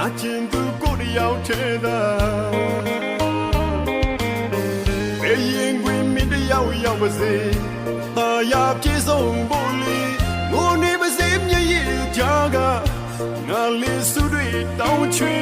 ညာကျင်သူကိုတယောက်ထဲသာဘယ်ရင်ခွင်မင်းတယောက်ရောက်မစေတာယာပြေဆုံးဖို့လီငိုနေမစေမျက်ရည်ကြားကငါလေးစုတွေတောင်းချွေ